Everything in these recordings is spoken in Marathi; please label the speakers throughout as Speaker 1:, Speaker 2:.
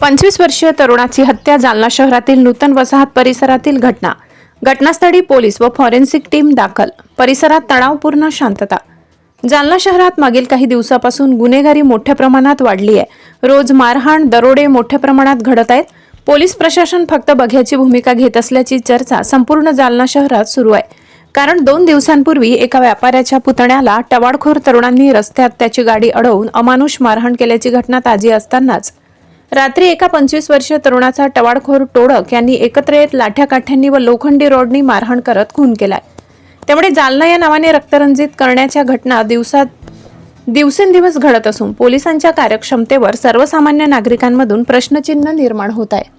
Speaker 1: पंचवीस वर्षीय तरुणाची हत्या जालना शहरातील नूतन वसाहत परिसरातील घटना. घटनास्थळी पोलीस व फॉरेन्सिक टीम दाखल. परिसरात तणावपूर्ण शांतता. जालना शहरात मागील काही दिवसापासून गुन्हेगारी मोठ्या प्रमाणात वाढली आहे रोज मारहाण दरोडे मोठ्या प्रमाणात घडत आहेत. पोलीस प्रशासन फक्त बघ्याची भूमिका घेत असल्याची चर्चा संपूर्ण जालना शहरात सुरू आहे. कारण दोन दिवसांपूर्वी एका व्यापाऱ्याच्या पुतण्याला टवाडखोर तरुणांनी रस्त्यात त्याची गाडी अडवून अमानुष मारहाण केल्याची घटना ताजी असतानाच रात्री एका पंचवीस वर्षीय तरुणाचा टवाडखोर टोळक यांनी एकत्र येत लाठ्याकाठ्यांनी व लोखंडी रोडनी मारहाण करत खून केलाय. त्यामुळे जालना या नावाने रक्तरंजित करण्याच्या घटना दिवसात दिवसेंदिवस घडत असून पोलिसांच्या कार्यक्षमतेवर सर्वसामान्य नागरिकांमधून प्रश्नचिन्ह निर्माण होत आहे.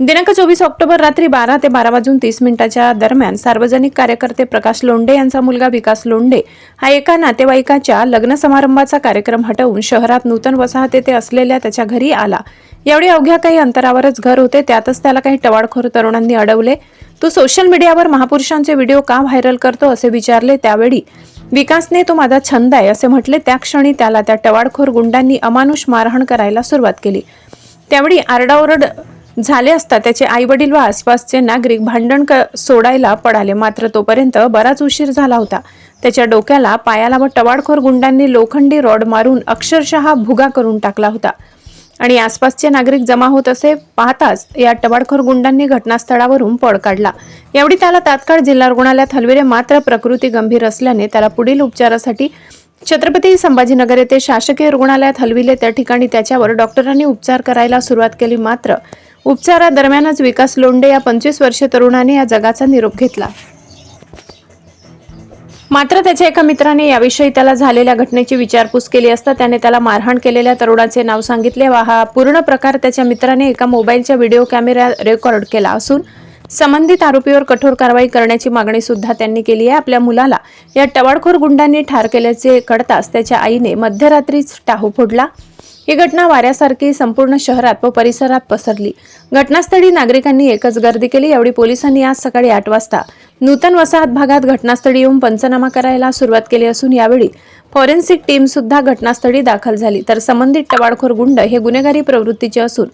Speaker 1: दिनांक चोवीस ऑक्टोबर रात्री बारा ते बारा वाजून तीस मिनिटाच्या दरम्यान सार्वजनिक कार्यकर्ते प्रकाश लोंढे यांचा मुलगा विकास लोंढे हा एका नातेवाईकाच्या लग्न समारंभाचा कार्यक्रम हटवून शहरात नूतन वसाहत येथे असलेल्या त्याच्या घरी आला. यावेळी अवघ्या काही अंतरावरच घर होते त्यातच त्याला काही टवाळखोर तरुणांनी अडवले. तू सोशल मीडियावर महापुरुषांचे व्हिडिओ का व्हायरल करतो असे विचारले. त्यावेळी विकासने तो माझा छंद आहे असे म्हटले. त्या क्षणी त्याला त्या टवाळखोर गुंडांनी अमानुष मारहाण करायला सुरुवात केली. त्यावेळी आरडाओरड झाले असता त्याचे आई वडील व आसपासचे नागरिक भांडण क सोडायला पडाले. मात्र तोपर्यंत बराच उशीर झाला होता. त्याच्या डोक्याला पायाला व टवाडखोर गुंडांनी लोखंडी रॉड मारून अक्षरशः भुगा करून टाकला होता. आणि आसपासचे नागरिक जमा होत असे पाहताच या टवाडखोर गुंडांनी घटनास्थळावरून पळ काढला. यावेळी त्याला तात्काळ जिल्हा रुग्णालयात हलविले. मात्र प्रकृती गंभीर असल्याने त्याला पुढील उपचारासाठी छत्रपती संभाजीनगर येथे शासकीय रुग्णालयात हलविले. त्या ठिकाणी त्याच्यावर डॉक्टरांनी उपचार करायला सुरुवात केली. मात्र उपचारादरम्यानच विकास लोंडे या पंचवीस वर्षीय तरुणाने या जगाचा निरोप घेतला. मात्र त्याच्या एका मित्राने याविषयी त्याला झालेल्या घटनेची विचारपूस केली असता त्याने त्याला मारहाण केलेल्या तरुणाचे नाव सांगितले. व हा पूर्ण प्रकार त्याच्या मित्राने एका मोबाईलच्या व्हिडिओ कॅमेरा रेकॉर्ड केला असून संबंधित आरोपीवर कठोर कारवाई करण्याची मागणी सुद्धा त्यांनी केली आहे. आपल्या मुलाला या टवाडखोर गुंडांनी ठार केल्याचे कळताच त्याच्या आईने मध्यरात्रीच टाहू फोडला. ही घटना वाऱ्यासारखी संपूर्ण शहरात व परिसरात पसरली. घटनास्थळी नागरिकांनी एकच गर्दी केली यावेळी पोलिसांनी आज सकाळी आठ वाजता नूतन वसाहत भागात घटनास्थळी येऊन पंचनामा करायला सुरुवात केली असून यावेळी फॉरेन्सिक टीम सुद्धा घटनास्थळी दाखल झाली. तर संबंधित टवाळखोर गुंड हे गुन्हेगारी प्रवृत्तीचे असून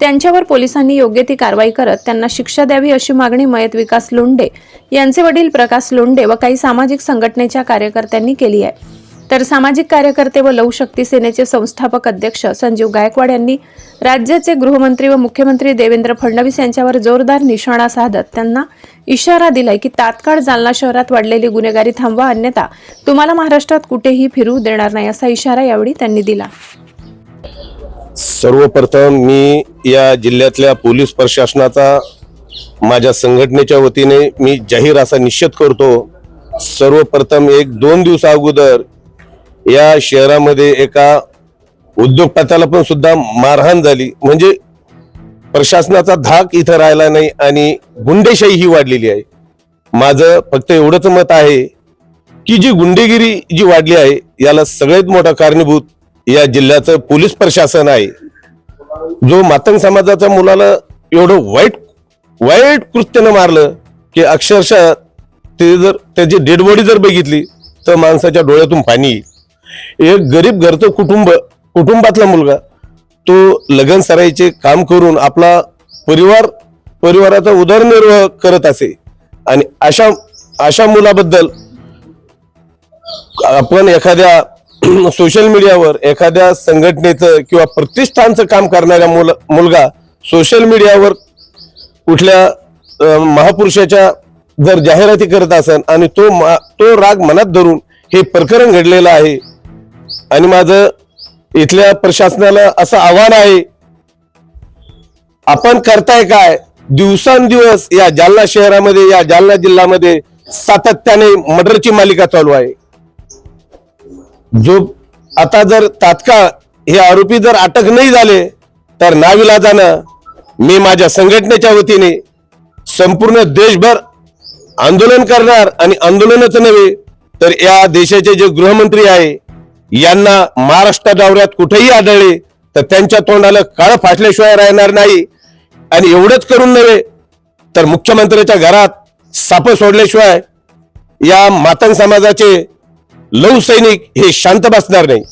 Speaker 1: त्यांच्यावर पोलिसांनी योग्य ती कारवाई करत त्यांना शिक्षा द्यावी अशी मागणी मयत विकास लोंढे यांचे वडील प्रकाश लोंढे व काही सामाजिक संघटनेच्या कार्यकर्त्यांनी केली आहे. तर सामाजिक कार्यकर्ते व लवशक्ती सेनेचे संस्थापक अध्यक्ष संजीव गायकवाड यांनी राज्याचे गृहमंत्री व मुख्यमंत्री देवेंद्र फडणवीस यांच्यावर जोरदार निशाणा साधत त्यांना इशारा दिलाय की तात्काळ जालना शहरात वाढलेली गुन्हेगारी थांबवा अन्यथा तुम्हाला महाराष्ट्रात कुठेही फिरू देणार नाही असा इशारा यावेळी त्यांनी दिला.
Speaker 2: सर्वप्रथम मी या जिल्ह्यातल्या पोलीस प्रशासनाचा माझ्या संघटनेच्या वतीने मी जाहीर असा निषेध करतो. सर्वप्रथम एक दोन दिवस अगोदर या शहरामध्ये एका उद्योगपत्याला पण सुद्धा मारहाण झाली. म्हणजे प्रशासनाचा धाक इथं राहिला नाही आणि गुंडेशाही ही वाढलेली आहे. माझं फक्त एवढंच मत आहे की जी गुंडेगिरी जी वाढली आहे याला सगळ्यात मोठा कारणीभूत या जिल्ह्याचं पोलीस प्रशासन आहे. जो मातंग समाजाच्या मुलाला एवढं वाईट वाईट कृत्यानं मारलं की अक्षरशः ते जर त्याची डेड बॉडी जर बघितली तर माणसाच्या डोळ्यातून पाणी येईल. एक गरीब घरचं कुटुंब कुटुंबातला मुलगा तो लगन सराईचे काम करून आपला परिवार परिवाराचा उदरनिर्वाह करत असे. आणि अशा अशा मुलाबद्दल आपण एखाद्या सोशल मीडियावर एखाद्या संघटनेचं किंवा प्रतिष्ठानचं काम करणाऱ्या मुल मुलगा सोशल मीडियावर कुठल्या महापुरुषाच्या जर जाहिराती करत असेल आणि तो मा- तो राग मनात धरून हे प्रकरण घडलेलं आहे आणि माझं इथल्या प्रशासनाला असं आव्हान आहे आपण करताय काय? दिवसांदिवस या जालना शहरामध्ये या जालना जिल्ह्यामध्ये सातत्याने मर्डरची मालिका चालू आहे. जो आता जर तात्काळ हे आरोपी जर अटक नाही झाले तर नाविला जाणं मी माझ्या संघटनेच्या वतीने संपूर्ण देशभर आंदोलन करणार आणि आंदोलनच नव्हे तर या देशाचे जे गृहमंत्री आहे यांना महाराष्ट्र दौऱ्यात कुठेही आढळले तर त्यांच्या तोंडाला काळ फाटल्याशिवाय राहणार नाही. आणि एवढंच करून नव्हे तर मुख्यमंत्र्याच्या घरात साप सोडल्याशिवाय या मातंग समाजाचे लव सैनिक हे शांत बसणार नाही.